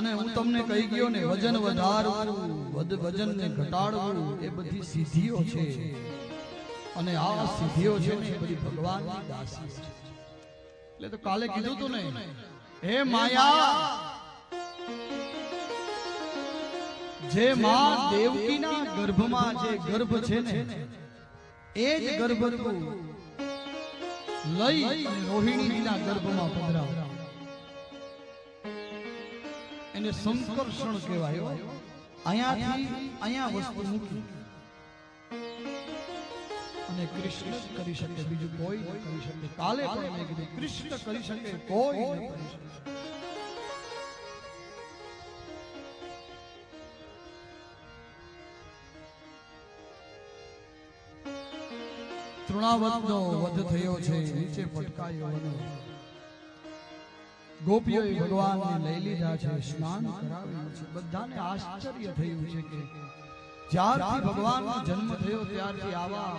અને હું તમને કહી ગયો ને, વજન વધારવું વજન ને ઘટાડવું, એ બધી સિદ્ધિઓ છે. અને આ સિદ્ધિઓ છે ને બધી ભગવાનની દાસી છે. એટલે તો કાલે કીધું તું ને, હે માયા, જે માં દેવકીના ગર્ભમાં જે ગર્ભ છે ને, એ જ ગર્ભ તું લઈ રોહિણીના ગર્ભમાં પધરાવ. એને સંકર્ષણ કહેવાય. અહીંયાથી અહીંયા વસ્તુ મૂકી. અને કૃષ્ણ કરી શકે બીજું કોઈ ન કરી શકે. કાલે પણ મેં કીધું કૃષ્ણ કરી શકે કોઈ ન કરી શકે. તૃણાવતનો વધ થયો છે નીચે પટકાયો વનો ગોપીઓએ ભગવાનને લઈ લીધા છે સ્નાન કરાવ્યું છે. બધાને આશ્ચર્ય થયું છે કે જ્યારથી ભગવાનનો જન્મ થયો ત્યારથી આવા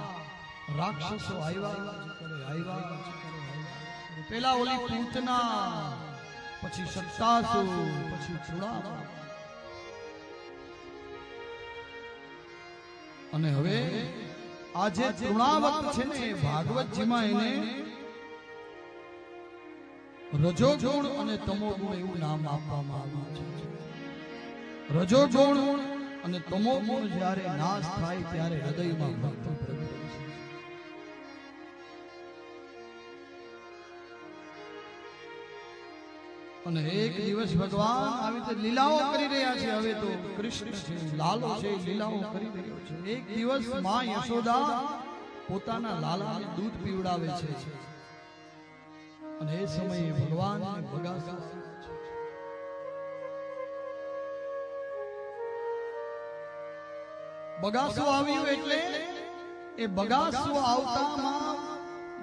રાક્ષસો આવ્યા આવ્યા. પેલા ઓલી પૂતના પછી સત્તાસુ પછી ચૂડામા અને હવે આ જે તૃણાવત છે ને ભાગવતજીમાં એને રજોગુણ અને તમોગુણ એવું નામ આપવામાં આવ્યું છે. રજોગુણ અને તમોગુણ જ્યારે નાશ થાય ત્યારે હૃદયમાં ભક્તિ પ્રગટે અને એક દિવસ ભગવાન આવી રીતે લીલાઓ કરી રહ્યા છે હવે તો કૃષ્ણ છે, લાલો છે, લીલાઓ કરી રહ્યો છે. એક દિવસમાં યશોદા પોતાના લાલાને દૂધ પીવડાવે છે. અને એ સમયે ભગવાન બગાસું આવ્યું એટલે એ બગાસું આવતામાં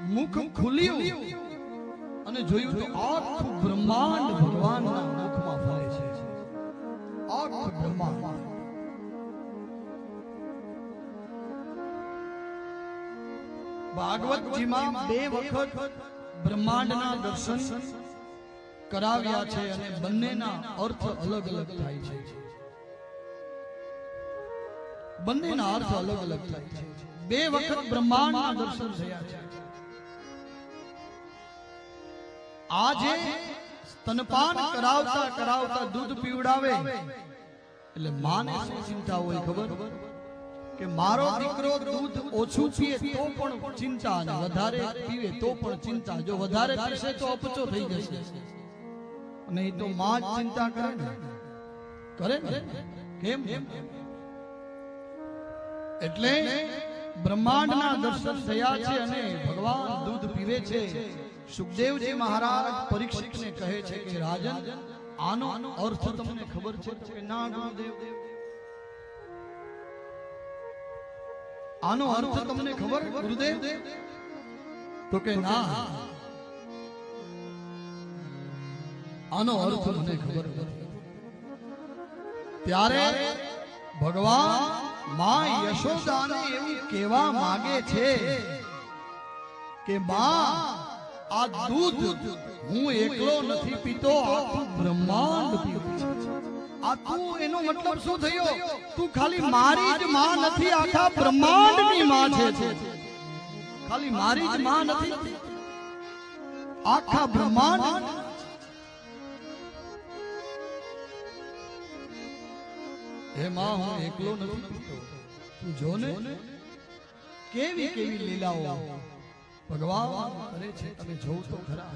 મુખ ખુલ્યું અને જોયું તો આખું બ્રહ્માંડ ભગવાનના મુખમાં ફરે છે. આખું બ્રહ્માંડ. ભાગવતજીમાં બે વખત બ્રહ્માંડના દર્શન કરાવ્યા છે અને બંનેના અર્થ અલગ અલગ થાય છે. બંનેના અર્થ અલગ અલગ થાય છે. બે વખત બ્રહ્માંડના દર્શન થયા છે. આજે સ્તનપાન કરાવતા કરાવતા દૂધ પીવડાવે. એટલે માને શું ચિંતા હોય ખબર? કે મારો દીકરો દૂધ ઓછું પીએ તો પણ ચિંતા અને વધારે પીવે તો પણ ચિંતા. જો વધારે પીશે તો અપચો થઈ જશે. અને એ તો માં ચિંતા કરે ને. કરે ને? કેમ? એટલે બ્રહ્માંડના દર્શન થયા છે અને ભગવાન દૂધ પીવે છે. સુખદેવજી મહારાજ પરીક્ષિતને કહે છે કે, રાજન, આનો અર્થ તમને ખબર છે? ના, ગુરુદેવ. આનો અર્થ તમને ખબર? ગુરુદેવ? તો કે ના. આનો અર્થ મને ખબર. ત્યારે ભગવાનમાં યશોદાને એવું કહેવા માંગે છે કે, માં, આ દૂધ હું એકલો નથી પીતો, આખું બ્રહ્માંડ પીવે. તું એનો મતલબ શું થયો? તું ખાલી મારી જ માં નથી આખા બ્રહ્માંડની માં છે ખાલી મારી જ માં નથી. આખા બ્રહ્માંડ હે માં હું એકલો નથી. તું જો ને. કેવી કેવી લીલાઓ ભગવાન કરે છે. તમે જોવ તો ખરા.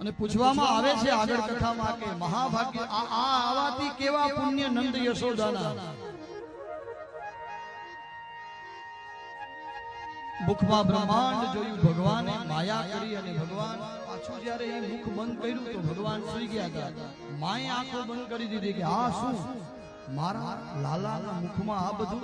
અને પૂછવામાં આવે છે આગળ કથામાં કે મહાભાગ્ય આ આવાથી કેવા પુણ્ય નંદ યશોદાના? મુખમાં બ્રહ્માંડ જોયું ભગવાને માયા કરી અને ભગવાન પાછું જ્યારે એ મુખ બંધ કર્યું તો ભગવાન સુઈ ગયા હતા. માએ આંખો બંધ કરી દીધી કે આ શું? મારા લાલાના મુખમાં આ બધું